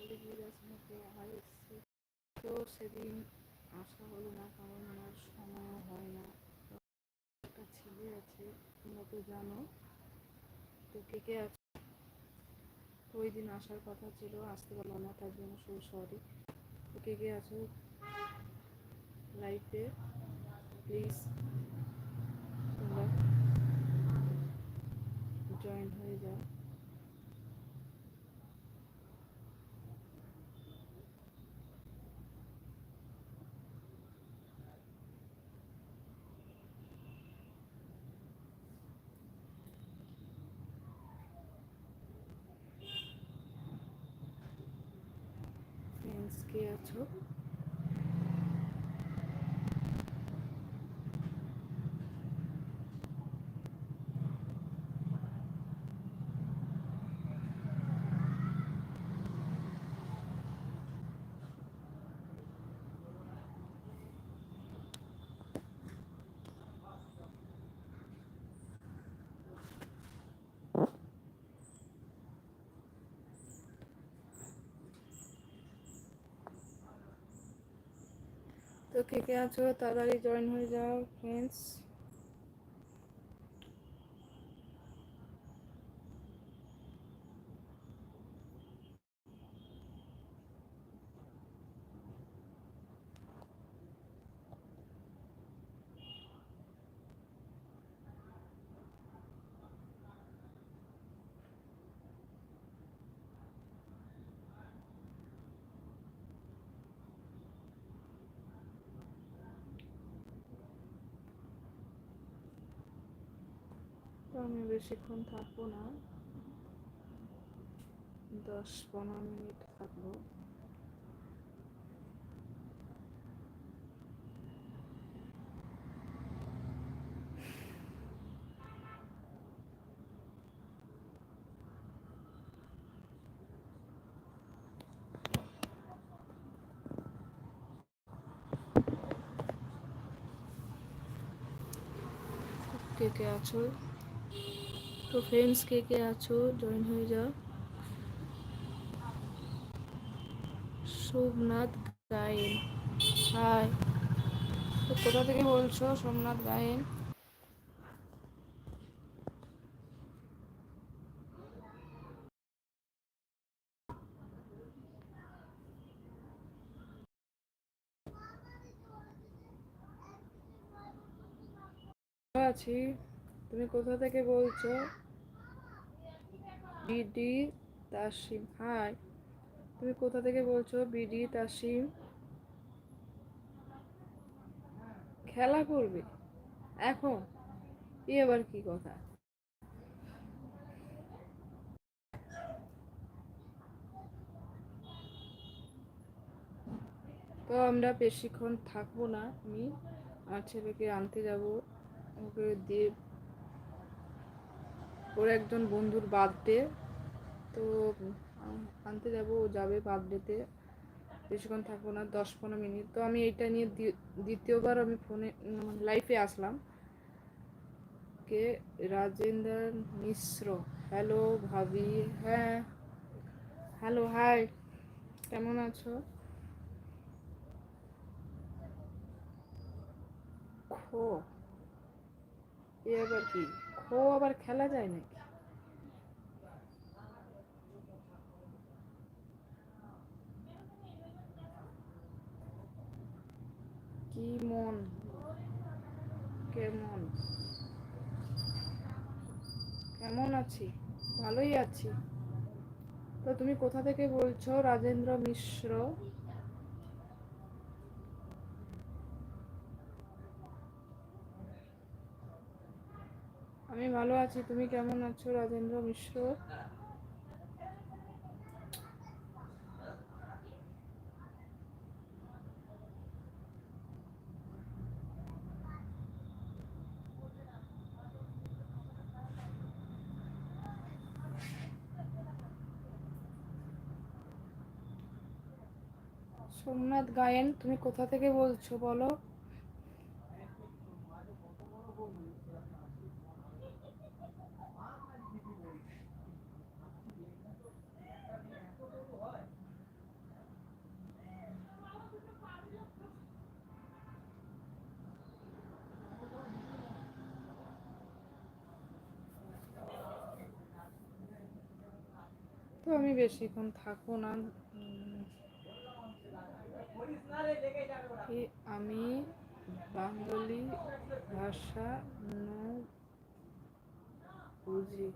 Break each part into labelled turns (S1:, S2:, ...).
S1: কলেজের মুখে আবার এসেছি তো সেদিন আসা হলো না কারণ আমার সময় হয় না একটা ছেলে আছে তোমরা তো জানো তো কে কে আছে ওই দিন আসার কথা ছিল আসতে পারল না তার জন্য সো সরি তো কে কে আছো লাইফে প্লিজ তোমরা জয়েন হয়ে যাও ফ্রেন্ডস কে আছো? তো কে আছো তাড়াতাড়ি জয়েন হয়ে যাও ফ্রেন্ডস আমি বেশিক্ষণ থাকব না। দশ পনেরো মিনিট থাকব। কে কে আছো তো ফ্রেন্ডস কে কে আছো? জয়েন হয়ে যাও। সোমনাথ গায়েন। হাই তো কোথা থেকে বলছো? সোমনাথ গায়েন। আছি? তুমি কোথা থেকে বলছো? BD Tasim, hi. তুমি কোথা থেকে বলছো? বিডি তাসিম। খেলা করবে? এখন? এ আবার কি কথা? তো আমরা বেশিক্ষণ থাকব না, আমি। আমার ছেলেকে আনতে যাব। ওকে দিয়ে ওর একজন বন্ধুর বার্থডে তো আনতে যাব, ও যাবে বার্থডেতে বেশিক্ষণ থাকব না, দশ পনেরো মিনিট। তো আমি এইটা নিয়ে দ্বিতীয়বার আমি ফোনে মানে লাইফে আসলাম। কে? রাজেন্দ্র মিশ্র। হ্যালো ভাবি। হ্যাঁ। হ্যালো হাই কেমন আছো? খো। এ আবার কি? খো আবার খেলা যায় নাকি? কি মন? কেমন কেমন আছি? ভালোই আছি। তো তুমি কোথা থেকে বলছো? রাজেন্দ্র মিশ্র? আমি ভালো আছি, তুমি কেমন আছো রাজেন্দ্র মিশ্র? সোমনাথ গায়েন, তুমি কোথা থেকে বলছো বলো? আমি বেশিক্ষণ থাকব না। আমি বাঙালি ভাষা বুঝি।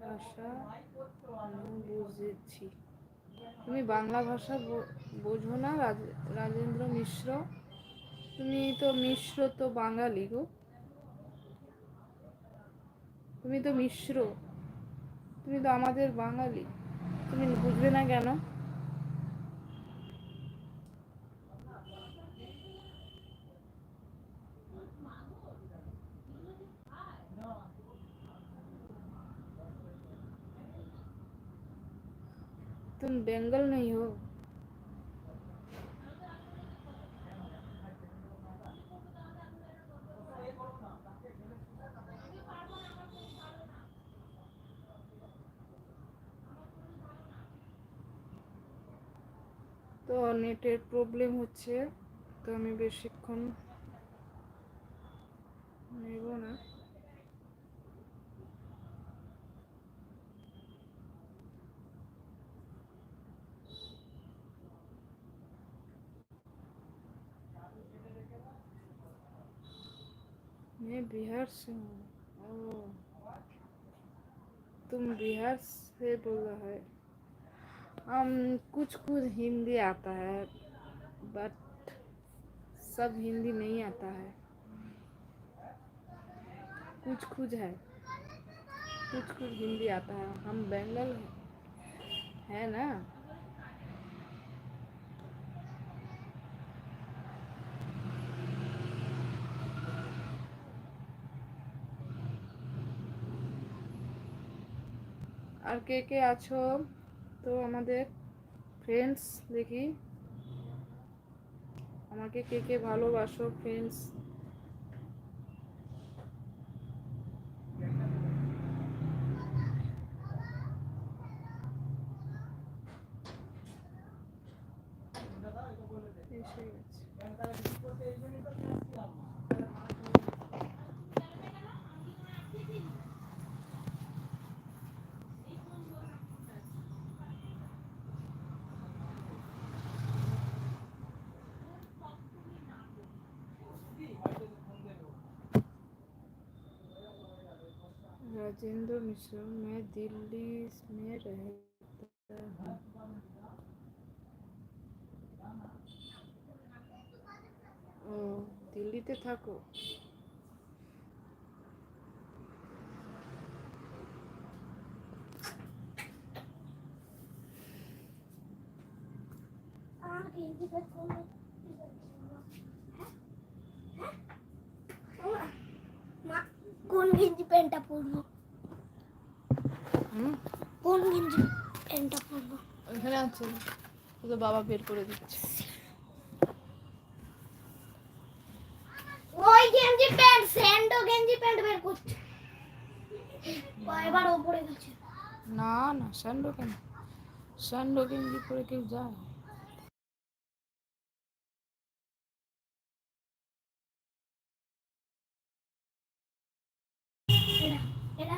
S1: ভাষা বুঝেছি। তুমি বাংলা ভাষা বোঝো না রাজ- রাজেন্দ্র মিশ্র? তুমি তো মিশ্র তো বাঙালি গো। তুমি তো মিশ্র তুমি তো আমাদের বাঙালি তুমি বুঝবে না কেন तुम बेंगल नहीं हो নেটের প্রবলেম হচ্ছে তো আমি বেশিক্ষণ নেব না मैं बिहार से हूँ ओ तुम बिहार से बोल रहा है हम कुछ कुछ हिंदी आता है बट सब हिंदी नहीं आता है कुछ कुछ है कुछ कुछ हिंदी आता है हम बंगाल है ना আর কে কে আছো তো আমাদের ফ্রেন্ডস দেখি। আমাকে কে কে ভালোবাসো ফ্রেন্ডস এসে গেছে राजेंद्र मिश्र मैं दिल्ली में रहता हूँ ও দিল্লিতে থাকো
S2: মা কোন গেঞ্জি প্যান্টটা পরবো
S1: হুম
S2: কোন গেঞ্জি প্যান্টটা পরবো?
S1: ওইখানে আছে। তোদের বাবা বের করে দিচ্ছে।
S2: ওই গেঞ্জি প্যান্ট স্যান্ডো গেঞ্জি প্যান্ট বের করছে। এবার ওপরে গেছে।
S1: না না স্যান্ডো কেন? স্যান্ডো গেঞ্জি পরে কেউ যায়।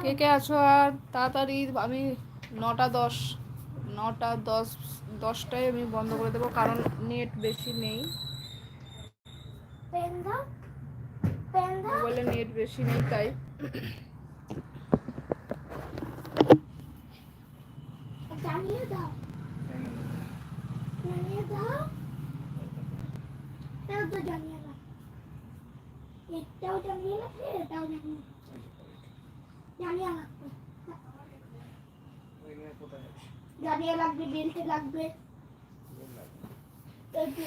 S1: কে কে আছো আর? তাড়াতাড়ি আমি নটা দশ নটা দশ দশটায় আমি বন্ধ করে দেবো কারণ নেট বেশি নেই। মোবাইলে নেট বেশি নেই তাই।
S2: এটাও জানিয়ে এটাও জানিয়ে এটাও জানিয়ে জানিয়ে লাগবে লাগবে বেলতে লাগবে। লাগবে।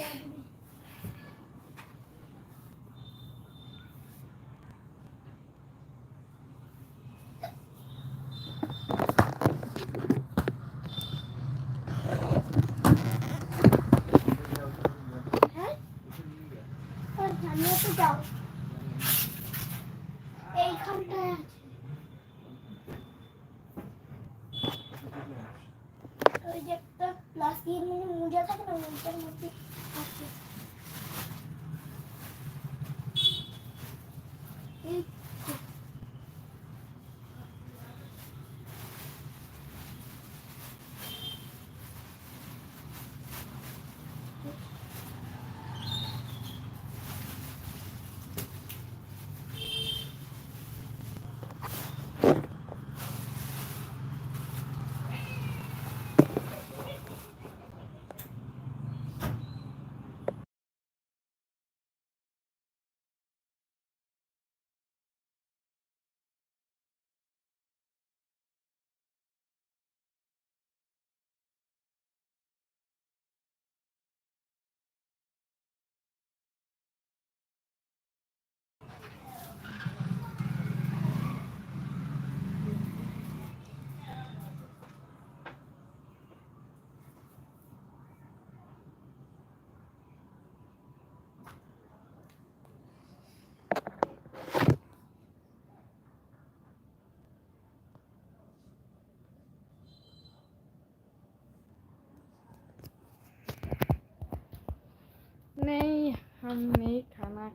S1: नहीं हम नहीं खाना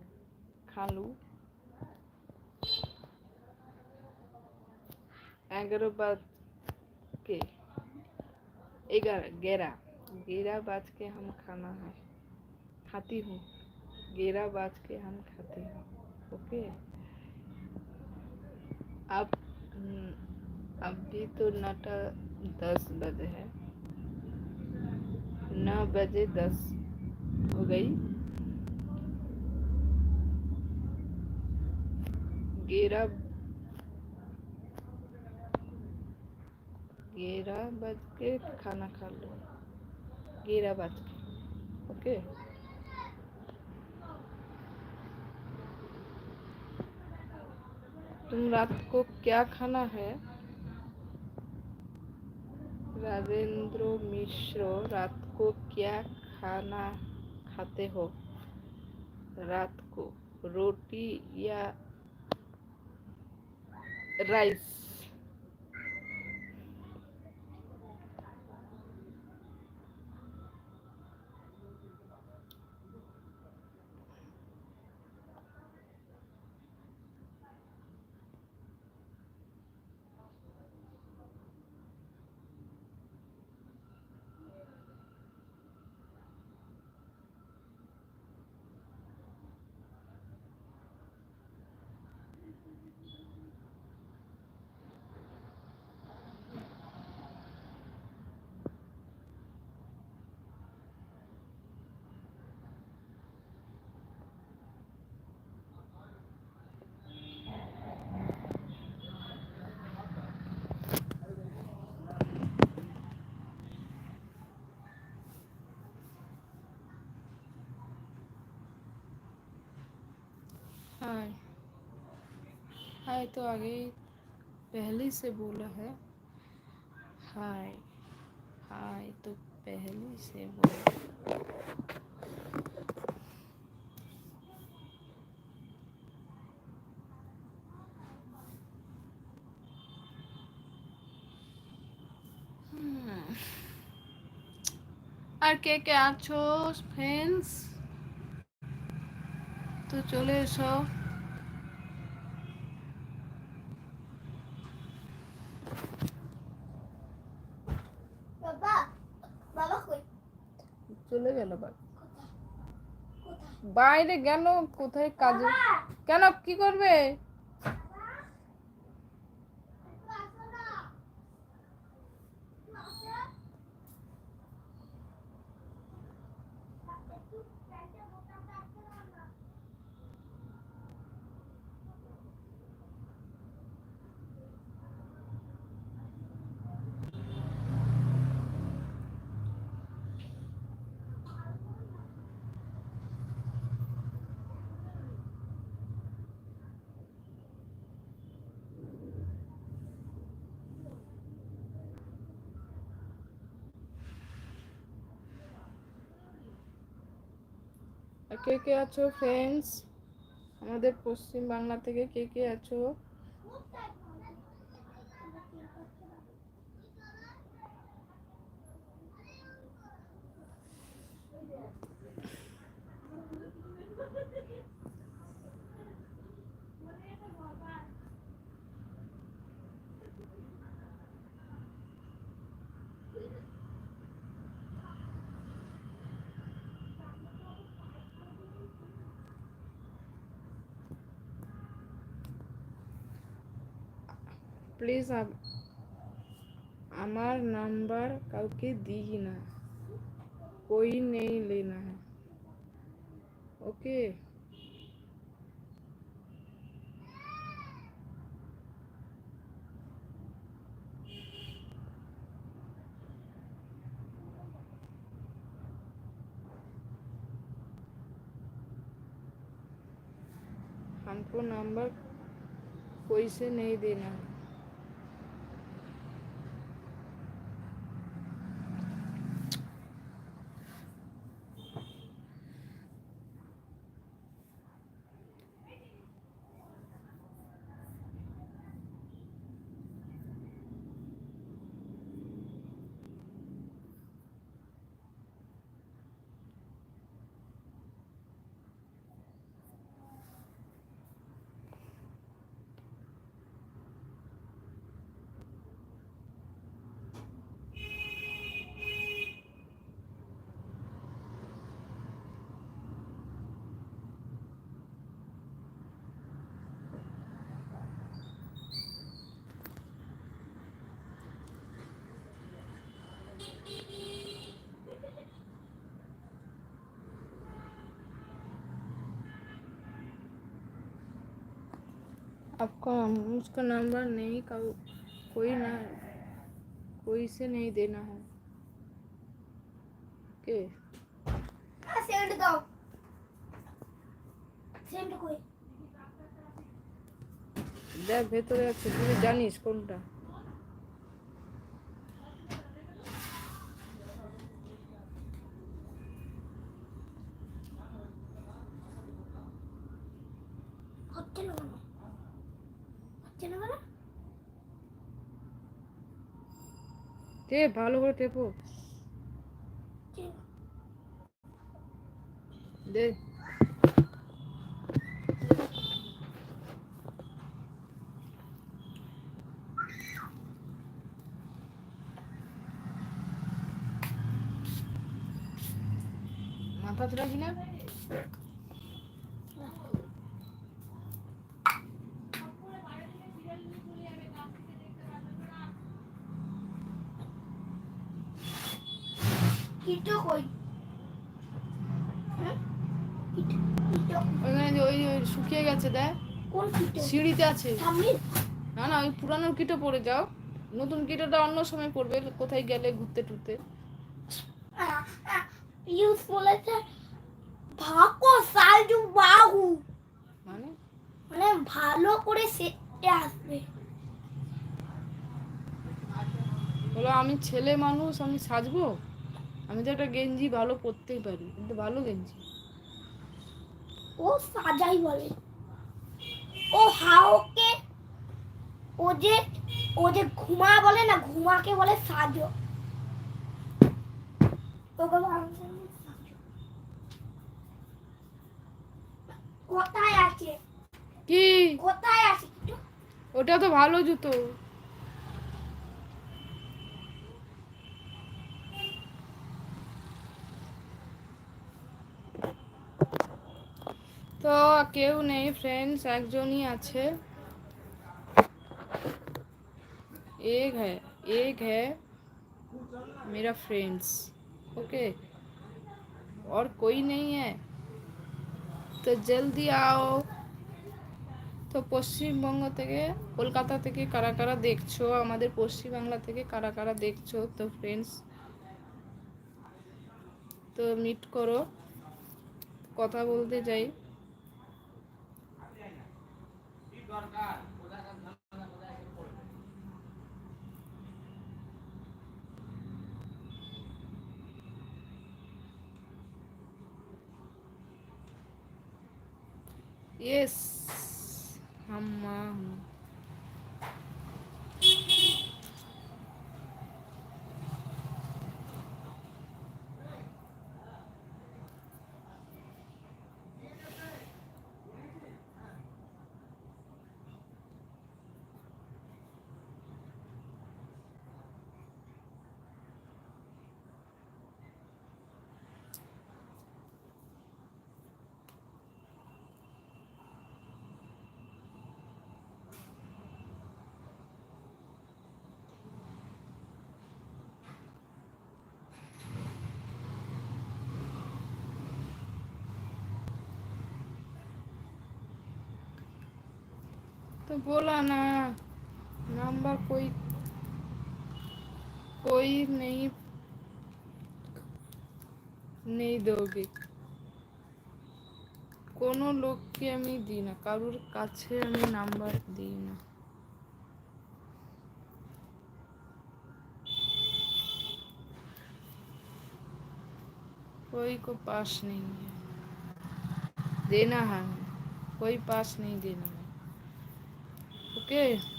S1: खा लूँ ग्यारह के ग्यारह ग्यारह ग्यारह बज के हम खाना है। खाती हूँ। ग्यारह बज के हम खाते हैं। ओके? अब हम्म, अभी तो नटा दस बजे है। नौ बजे दस हो गई। ग्यारह ग्यारह बज के खाना खा लो। ग्यारह बज के ओके? तुम रात को क्या खाना है? राजेंद्र मिश्र, रात को क्या खाना खाते हो? रात को रोटी या राइस हाय हाय तो आगे पहले से बोला है हाय हाय तो पहले से बोला হুম। আর কে কে আছো ফ্রেন্ডস তো চলে এসো।
S2: বাবা বাবা কই?
S1: চলে গেল বাইরে গেল কোথায় কাজে? কেন কি করবে? কে আছো ফ্রেন্ডস আমাদের পশ্চিম বাংলা থেকে কে কে আছো? প্লিজ আমার নাম্বার কাউকে দিই না कोई नहीं लेना है ओके हमको नंबर कोई से नहीं देना है आपका उसका नंबर नहीं का कोई ना कोई से नहीं देना है के
S2: সেন্ড দাও সেন্ড কই
S1: দেখ ভেতরে আছে তুই জানিস কোনটা টেপ ভালো করে টেপো। দে। মাথা রাখি না?
S2: কিটো কই? হ্যাঁ?
S1: ওই ওই শুকিয়ে গেছে দেখ।
S2: কোন কিটো?
S1: সিঁড়িতে আছে। না না ওই পুরানোর কিটো যাও। নতুন কিটোটা অন্য সময় পড়বে কোথায় গেলে ঘুরতে টুরতে।
S2: ইউজ বলেছে ভাকো সাইজু বাহু।
S1: মানে?
S2: মানে ভালো করে সেটে আসবে।
S1: বলো আমি ছেলে মানুষ আমি সাজবো? আমি তো একটা গেঞ্জি ভালো পরতেই পারি কিন্তু ভালো গেঞ্জি।
S2: ও সাজাই বলে। ও হাওকে ও যে ও যে ঘুমা বলে না ঘুমাকে বলে সাজো। ওকে। কোথায় আছে?
S1: কি?
S2: কোথায় আছে?
S1: ওটা তো ভালো জুতো। তো কেউ নেই फ्रेंड्स একজনই আছে एक है एक है मेरा फ्रेंड्स ओके और कोई नहीं है তো জলদি आओ তো পশ্চিমবঙ্গ থেকে কলকাতা থেকে কারা কারা দেখছো আমাদের পশ্চিমবাংলা থেকে কারা কারা দেখছো তো ফ্রেন্ডস তো মিট করো কথা বলতে যাই Yes. Amarro. तो बोला ना नंबर कोई कोई नहीं नहीं दोगे কোনো লোককে আমি দিই না কারোর কাছে আমি নাম্বার দিই না कोई को पास नहीं है देना है कोई पास नहीं देना है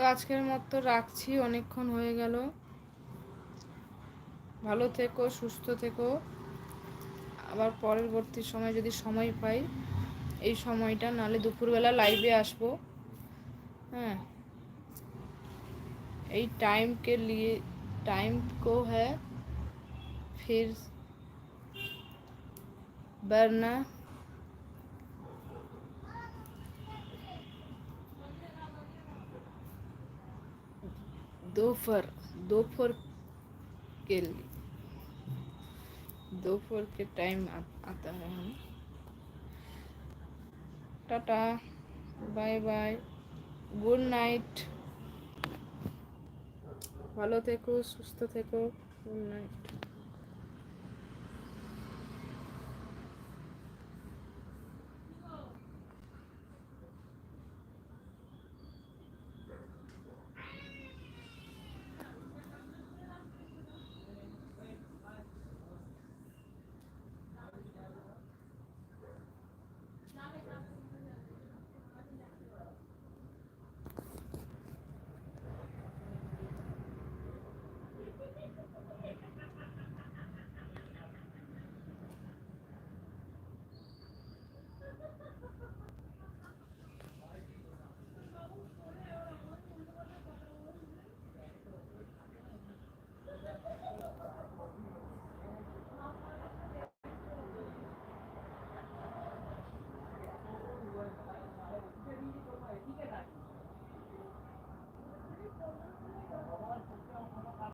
S1: ओके আজকের মতো রাখছি অনেকক্ষণ হয়ে গেল ভালো থেকো সুস্থ থেকো আবার পরবর্তী সময় যদি সময় পাই এই সময়টা নাহলে দুপুরবেলা লাইভে আসবো हाँ यही टाइम के लिए टाइम को है फिर वरना दोपहर दोपहर के लिए दोपहर के टाइम आ- आता है हम tata bye bye good night ভালো থেকো সুস্থ থেকো গুড নাইট